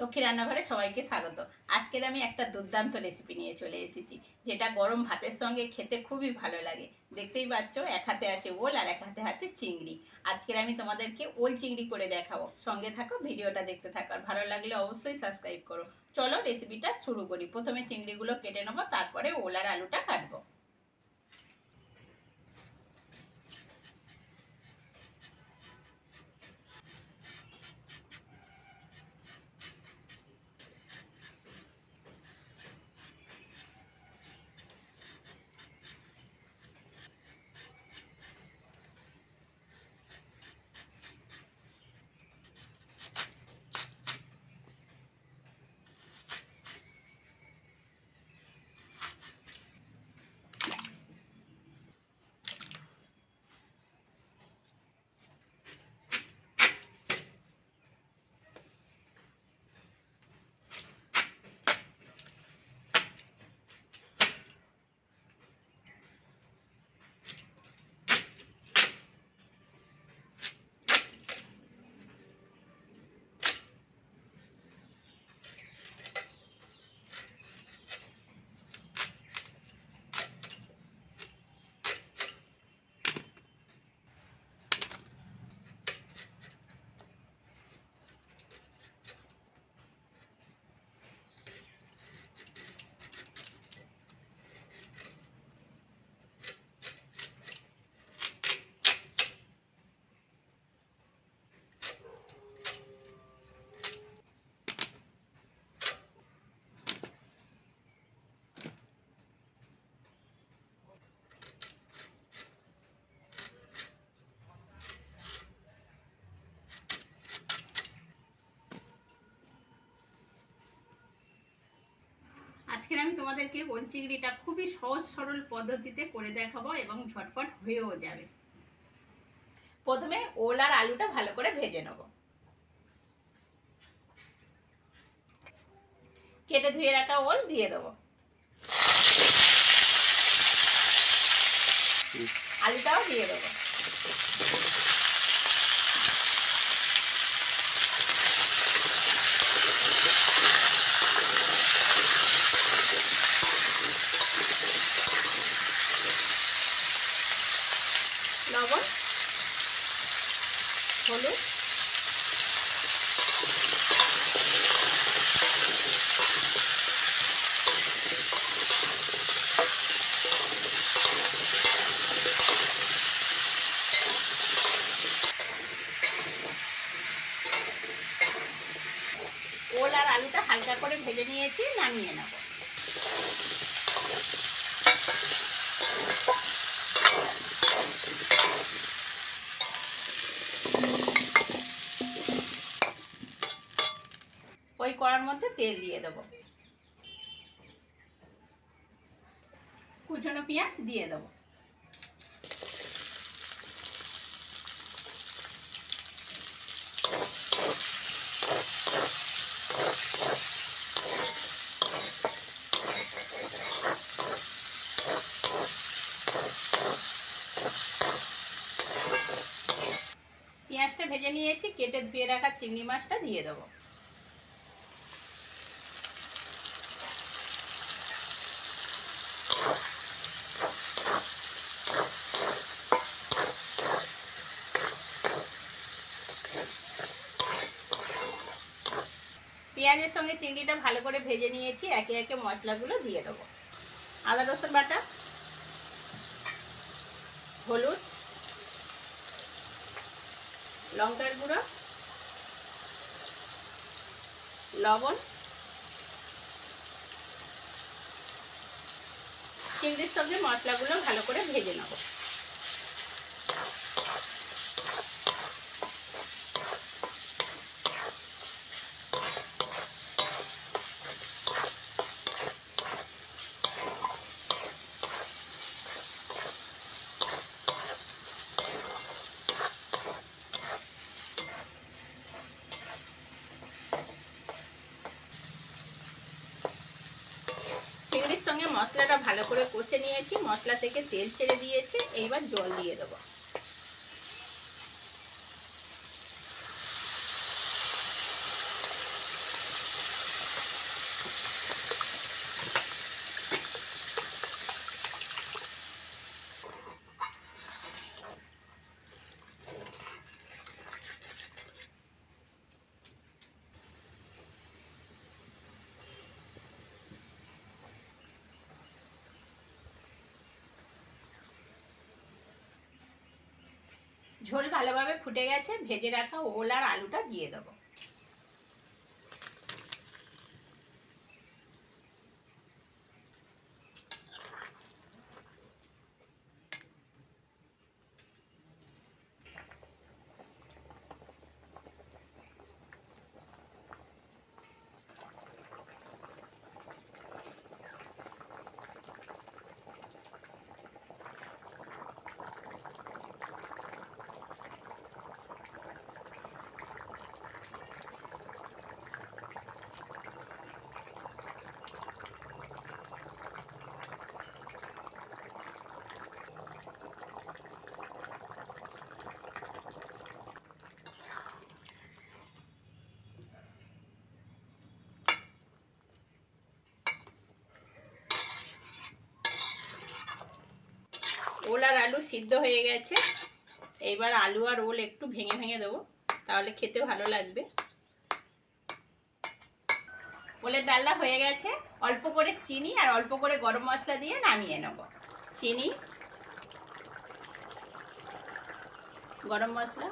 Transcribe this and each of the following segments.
লক্ষ্মী রান্নাঘরে সবাইকে স্বাগত। আজকের আমি একটা দুর্দান্ত রেসিপি নিয়ে চলে এসেছি, যেটা গরম ভাতের সঙ্গে খেতে খুবই ভালো লাগে। দেখতেই পাচ্ছ, এক হাতে আছে ওল আর এক হাতে আছে চিংড়ি। আজকের আমি তোমাদেরকে ওল চিংড়ি করে দেখাবো। সঙ্গে থাকো, ভিডিওটা দেখতে থাকো। আর ভালো লাগলে অবশ্যই সাবস্ক্রাইব করো। চলো রেসিপিটা শুরু করি। প্রথমে চিংড়িগুলো কেটে নেব, তারপরে ওল আর আলুটা কাটবো। আজকে আমি তোমাদেরকে ওল চিংড়িটা খুবই সহজ, সরল পদ্ধতিতে করে দেখাবো এবং ঝটপট হয়েও যাবে। প্রথমে ওল আর আলুটা ভালো করে ভেজে নেব। কেটে ধুয়ে রাখা ওল দিয়ে দেবো। আলুটাও দিয়ে দেবো লবণ হলুদ। ওল আর আলুটা হালকা করে ভেজে নিয়েছি নামিয়ে নেব। ওই কড়ার মধ্যে তেল দিয়ে দেবো। কুচনো পেঁয়াজ দিয়ে দেবো। পেঁয়াজটা ভেজে নিয়েছি, কেটে ধুয়ে রাখা চিংড়ি মাছটা দিয়ে দেবো। পেঁয়াজের সঙ্গে চিংড়িটা ভালো করে ভেজে নিয়েছি, একে একে মশলাগুলো দিয়ে দেবো। আদা, রসুন বাটা, হলুদ, লঙ্কার গুঁড়ো, লবণ, চিংড়ির সঙ্গে মশলাগুলো ভালো করে ভেজে নেব চিংড়ির সঙ্গে মশলাটা ভালো করে কষে নিয়েছি। মশলা থেকে তেল ছেড়ে দিয়েছে। এইবার জল দিয়ে দেবো। ঝোল ভালোভাবে ফুটে গেছে ভেজে রাখা ওল আর আলুটা দিয়ে দেবো। ওল আর আলু সিদ্ধ হয়ে গেছে। এইবার আলু আর ওল একটু ভেঙে ভেঙে দেবো, তাহলে খেতে ভালো লাগবে। ওলের ডালনা হয়ে গেছে, অল্প করে চিনি আর অল্প করে গরম মশলা দিয়ে নামিয়ে নেব। চিনি, গরম মশলা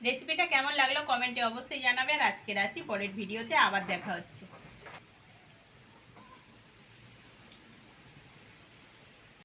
রেসিপিটা কেমন লাগল কমেন্টে অবশ্যই জানাবেন। আজকের আসি পরের ভিডিওতে আবার দেখা হচ্ছে।